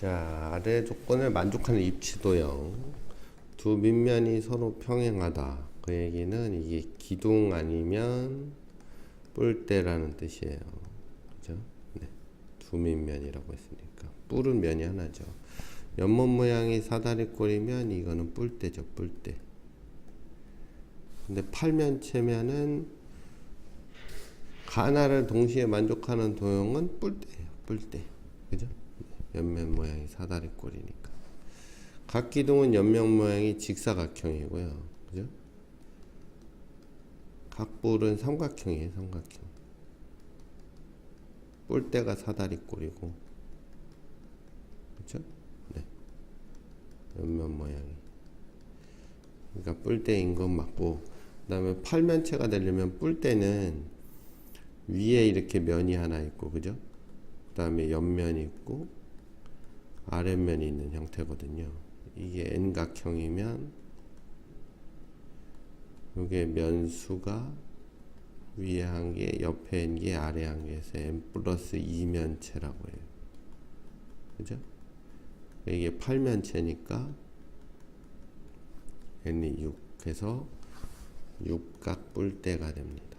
자, 아래 조건을 만족하는 입지도형. 두 밑면이 서로 평행하다. 그 얘기는 이게 기둥 아니면 뿔대라는 뜻이에요. 그죠? 네. 두 밑면이라고 했으니까. 뿔은 면이 하나죠. 연못 모양이 사다리꼴이면 이거는 뿔대죠, 뿔대. 근데 팔면체면은 하나를 동시에 만족하는 도형은 뿔대예요, 뿔대. 그죠? 옆면 모양이 사다리 꼴이니까. 각 기둥은 옆면 모양이 직사각형이고요. 그죠? 각뿔은 삼각형이에요, 삼각형. 뿔대가 사다리 꼴이고. 그죠? 네. 옆면 모양이. 그러니까 뿔대인 건 맞고, 그 다음에 팔면체가 되려면 뿔대는 위에 이렇게 면이 하나 있고, 그죠? 그 다음에 옆면이 있고, 아랫면이 있는 형태거든요. 이게 N각형이면, 이게 면수가 위에 한 개, 옆에 한 개, 아래 한 개에서 N 플러스 2면체라고 해요. 그죠? 이게 8면체니까 N이 6 해서 육각 뿔대가 됩니다.